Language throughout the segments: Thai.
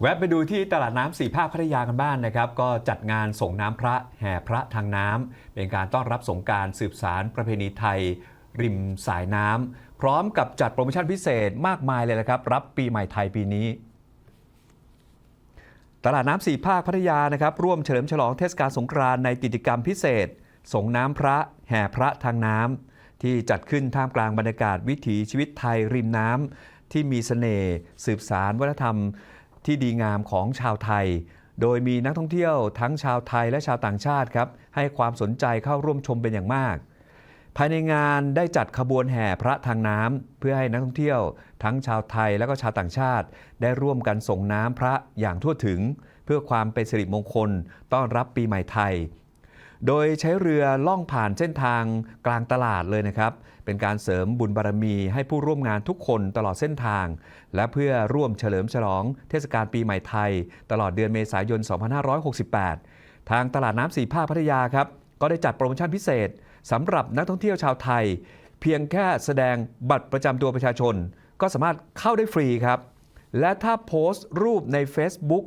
แวะไปดูที่ตลาดน้ำสี่ภาคพัทยากันบ้านนะครับ ก็จัดงานส่งน้ำพระแห่พระทางน้ำเป็นการต้อนรับสงการสืบสารประเพณีไทย ริมสายน้ำพร้อมกับจัดโปรโมชั่นพิเศษมากมายเลยนะครับ รับปีใหม่ไทยปีนี้ ตลาดน้ำสี่ภาคพัทยานะครับ ร่วมเฉลิมฉลองเทศกาลสงกรานต์ในกิจกรรมพิเศษ ส่งน้ำพระแห่พระทางน้ำที่จัดขึ้นท่ามกลางบรรยากาศวิถีชีวิตไทยริมน้ำที่มีเสน่ห์สืบสารวัฒนธรรม ที่ดีงามของชาวไทย โดยมีนักท่องเที่ยวทั้งชาวไทยและชาวต่างชาติครับให้ความสนใจเข้าร่วมชมเป็นอย่างมาก ภายในงานได้จัดขบวนแห่พระทางน้ำเพื่อให้นักท่องเที่ยว ทั้งชาวไทยและก็ชาวต่างชาติ ได้ร่วมกันส่งน้ำพระอย่างทั่วถึง เพื่อความเป็นสิริมงคล ต้อนรับปีใหม่ไทย โดยใช้เรือล่องผ่านเส้นทางกลางตลาดเลยนะครับ เป็นการเสริมบุญบารมีให้ผู้ร่วมงานทุกคนตลอดเส้นทาง และเพื่อร่วมเฉลิมฉลองเทศกาลปีใหม่ไทย ตลอดเดือนเมษายน 2568 ทางตลาดน้ำสีภาคพัทยาครับ ก็ได้จัดโปรโมชั่นพิเศษสำหรับนักท่องเที่ยวชาวไทย เพียงแค่แสดงบัตรประจำตัวประชาชน ก็สามารถเข้าได้ฟรีครับ และถ้าโพสต์รูปใน Facebook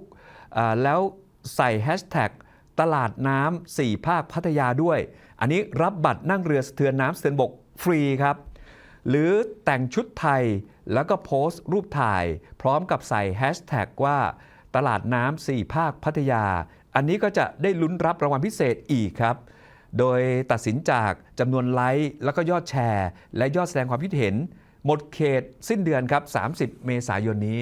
แล้วใส่แฮชแท็ก ตลาดน้ำสี่ภาคพัทยาด้วย อันนี้รับบัตรนั่งเรือสะเทือนน้ำสะเทือนบกฟรีครับ หรือแต่งชุดไทยแล้วก็โพสต์รูปถ่าย พร้อมกับใส่แฮชแท็กว่าตลาดน้ำสี่ภาคพัทยา อันนี้ก็จะได้ลุ้นรับรางวัลพิเศษอีกครับ โดยตัดสินจากจำนวนไลค์แล้วก็ยอดแชร์ และยอดแสดงความคิดเห็น หมดเขตสิ้นเดือนครับ 30 เมษายนนี้